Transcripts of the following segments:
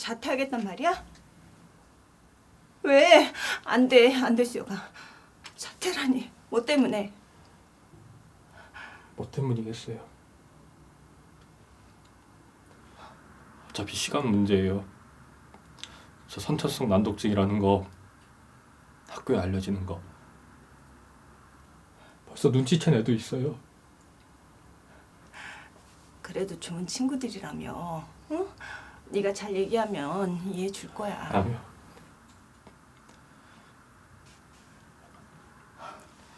자퇴하겠단 말이야? 왜? 안 돼, 안 돼, 수혁아. 자퇴라니. 뭐 때문에? 뭐 때문이겠어요? 어차피 시간 문제예요. 저 선천성 난독증이라는 거 학교에 알려지는 거 벌써 눈치챈 애도 있어요. 그래도 좋은 친구들이라며. 응? 네가 잘 얘기하면 이해해 줄 거야. 아니요.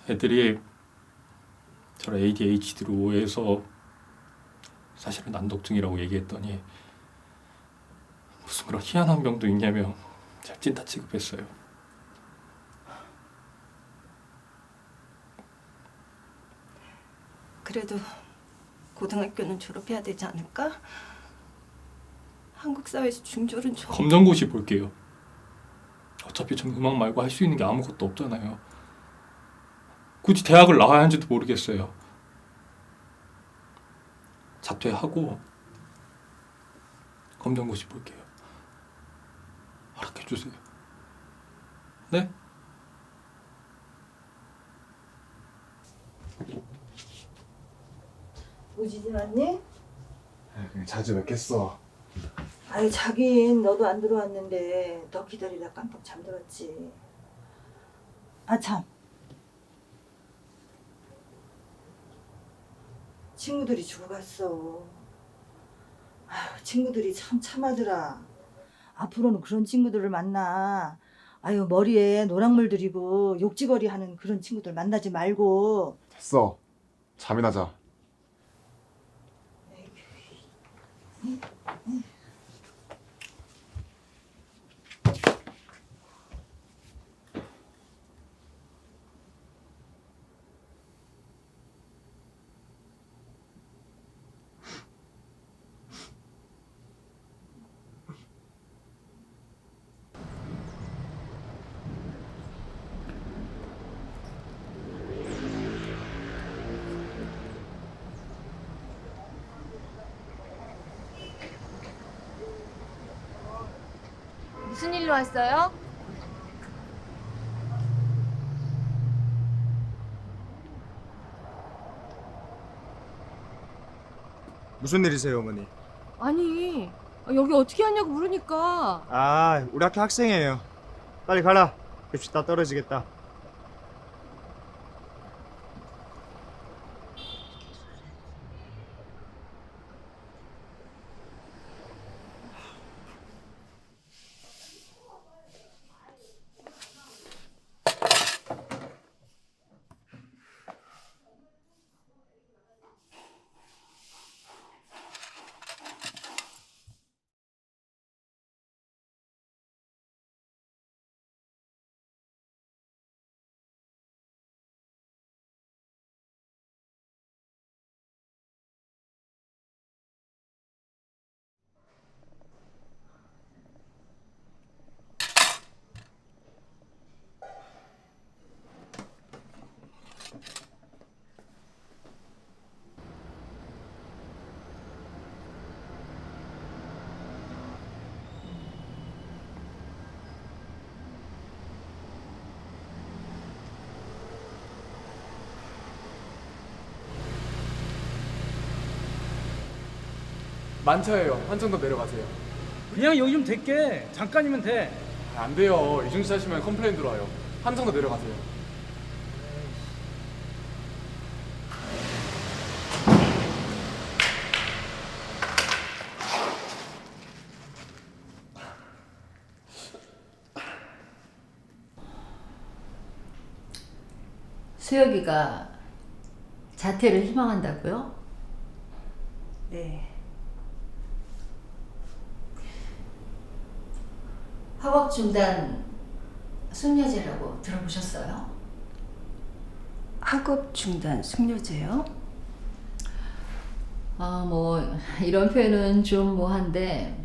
애들이 저를 ADHD로 오해해서 사실은 난독증이라고 얘기했더니 무슨 그런 희한한 병도 있냐며 잘 찐따 취급했어요. 그래도 고등학교는 졸업해야 되지 않을까? 한국 사회에서 중졸은 좀 검정고시 볼게요. 어차피 전 음악 말고 할 수 있는 게 아무것도 없잖아요. 굳이 대학을 나와야 하는지도 모르겠어요. 자퇴하고 검정고시 볼게요. 허락해 주세요. 네? 오지진 않니? 그냥 자주 뵙겠어. 아유 자긴 너도 안 들어왔는데 너 기다리다 깜빡 잠들었지. 아 참. 친구들이 죽어갔어. 아유 친구들이 참 참하더라. 앞으로는 그런 친구들을 만나. 아유 머리에 노랑물 들이고 욕지거리 하는 그런 친구들 만나지 말고 됐어. 잠이나 자. 무 슨 일로 왔어요? 무슨 일이세요, 어머니? 아니 여기 어떻게 왔냐고 물으니까 아, 우리 학교 학생이에요. 빨리 가라. 급식 다 떨어지겠다. 만차예요. 한점더 내려가세요. 그냥 여기 좀 될게 잠깐이면 돼 아, 안 돼요. 이중시 하시면 컴플레인 들어와요. 한점더 내려가세요. 수혁이가 자퇴를 희망한다고요? 네. 학업 중단 숙려제라고 들어보셨어요? 학업 중단 숙려제요? 아, 뭐 이런 표현은 좀 뭐한데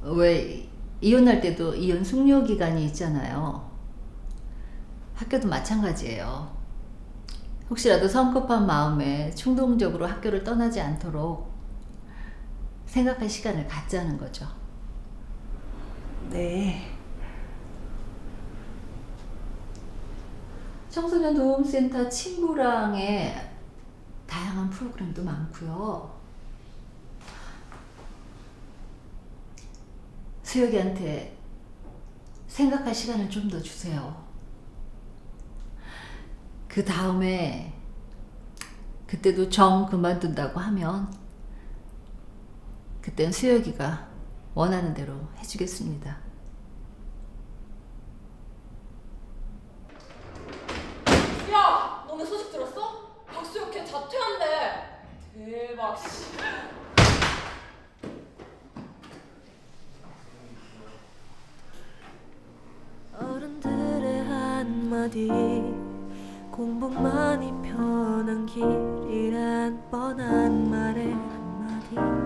왜 이혼할 때도 이혼 숙려 기간이 있잖아요. 학교도 마찬가지예요. 혹시라도 성급한 마음에 충동적으로 학교를 떠나지 않도록 생각할 시간을 갖자는 거죠. 네. 청소년 도움센터 친구랑의 다양한 프로그램도 많고요. 수혁이한테 생각할 시간을 좀 더 주세요. 그 다음에 그때도 정 그만둔다고 하면 그땐 수혁이가 원하는 대로 해주겠습니다. 야! 너네 소식 들었어? 박수혁 걔 자퇴한대 대박 씨 어른들의 한마디 공복만이 편한 길이란 뻔한 말의 한마디